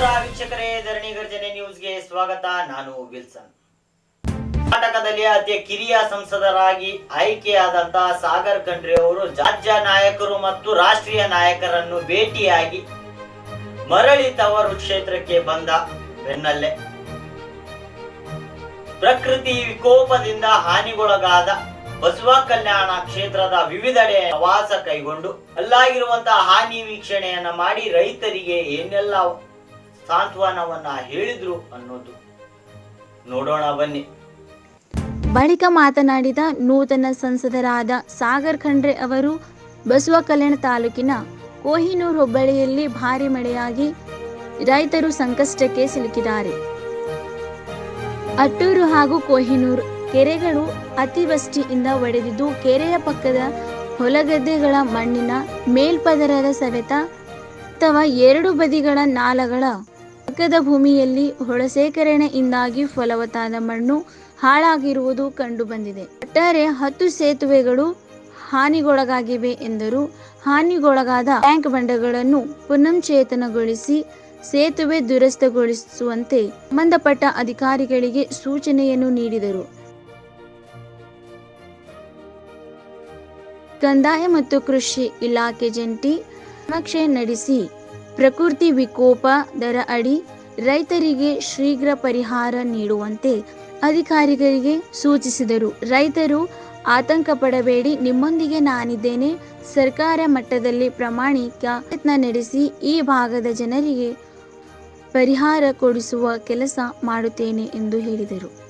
ವೀಕ್ಷಕರೇ, ಧರಣಿ ಗರ್ಜನೆ ನ್ಯೂಸ್ಗೆ ಸ್ವಾಗತ. ನಾನು ವಿಲ್ಸನ್. ಕರ್ನಾಟಕದಲ್ಲಿ ಅತಿ ಕಿರಿಯ ಸಂಸದರಾಗಿ ಆಯ್ಕೆಯಾದಂತಹ ಸಾಗರ್ ಖಂಡ್ರಿ ಅವರು ರಾಜ್ಯ ನಾಯಕರು ಮತ್ತು ರಾಷ್ಟ್ರೀಯ ನಾಯಕರನ್ನು ಭೇಟಿಯಾಗಿ ಮರಳಿ ತವರು ಕ್ಷೇತ್ರಕ್ಕೆ ಬಂದ ಬೆನ್ನಲ್ಲೇ. ಪ್ರಕೃತಿ ವಿಕೋಪದಿಂದ ಹಾನಿಗೊಳಗಾದ ಬಸವ ಕಲ್ಯಾಣ ಕ್ಷೇತ್ರದ ವಿವಿಧೆಡೆ ಪ್ರವಾಸ ಕೈಗೊಂಡು ಅಲ್ಲಾಗಿರುವಂತಹ ಹಾನಿ ವೀಕ್ಷಣೆಯನ್ನ ಮಾಡಿ ರೈತರಿಗೆ ಏನೆಲ್ಲ ಸಾಂತ್ವನವನ್ನ ಹೇಳಿದ್ರು ಅನ್ನೋದು. ನೋಡೋಣ ಬನ್ನಿ. ಬಳಿಕ ಮಾತನಾಡಿದ ನೂತನ ಸಂಸದರಾದ ಸಾಗರ್ ಖಂಡ್ರೆ ಅವರು ಬಸವ ಕಲ್ಯಾಣ ತಾಲೂಕಿನ ಕೋಹಿನೂರು ಹೋಬಳಿಯಲ್ಲಿ ಭಾರಿ ಮಳೆಯಾಗಿ ರೈತರು ಸಂಕಷ್ಟಕ್ಕೆ ಸಿಲುಕಿದ್ದಾರೆ. ಅಟ್ಟೂರು ಹಾಗೂ ಕೋಹಿನೂರು ಕೆರೆಗಳು ಅತಿವೃಷ್ಟಿಯಿಂದ ಒಡೆದಿದ್ದು ಕೆರೆಯ ಪಕ್ಕದ ಹೊಲಗದ್ದೆಗಳ ಮಣ್ಣಿನ ಮೇಲ್ಪದರದ ಸವೆತ ಅಥವಾ ಎರಡು ಬದಿಗಳ ನಾಲಗಳ ಪಕ್ಕದ ಭೂಮಿಯಲ್ಲಿ ಹೊಳಸೇಕರಣೆಯಿಂದಾಗಿ ಫಲವತ್ತಾದ ಮಣ್ಣು ಹಾಳಾಗಿರುವುದು ಕಂಡುಬಂದಿದೆ. ಒಟ್ಟಾರೆ ಹತ್ತು ಸೇತುವೆಗಳು ಹಾನಿಗೊಳಗಾಗಿವೆ ಎಂದರು ಹಾನಿಗೊಳಗಾದ ಟ್ಯಾಂಕ್ ಬಂಡೆಗಳನ್ನು ಪುನಂಚೇತನಗೊಳಿಸಿ ಸೇತುವೆ ದುರಸ್ತಗೊಳಿಸುವಂತೆ ಸಂಬಂಧಪಟ್ಟ ಅಧಿಕಾರಿಗಳಿಗೆ ಸೂಚನೆಯನ್ನು ನೀಡಿದರು. ಕಂದಾಯ ಮತ್ತು ಕೃಷಿ ಇಲಾಖೆ ಜಂಟಿ ಸಮೀಕ್ಷೆ ನಡೆಸಿ ಪ್ರಕೃತಿ ವಿಕೋಪ ದರ ಅಡಿ ರೈತರಿಗೆ ಶೀಘ್ರ ಪರಿಹಾರ ನೀಡುವಂತೆ ಅಧಿಕಾರಿಗಳಿಗೆ ಸೂಚಿಸಿದರು. ರೈತರು ಆತಂಕ ಪಡಬೇಡಿ, ನಿಮ್ಮೊಂದಿಗೆ ನಾನಿದ್ದೇನೆ. ಸರ್ಕಾರ ಮಟ್ಟದಲ್ಲಿ ಪ್ರಾಮಾಣಿಕ ಪ್ರಯತ್ನ ನಡೆಸಿ ಈ ಭಾಗದ ಜನರಿಗೆ ಪರಿಹಾರ ಕೊಡಿಸುವ ಕೆಲಸ ಮಾಡುತ್ತೇನೆ ಎಂದು ಹೇಳಿದರು.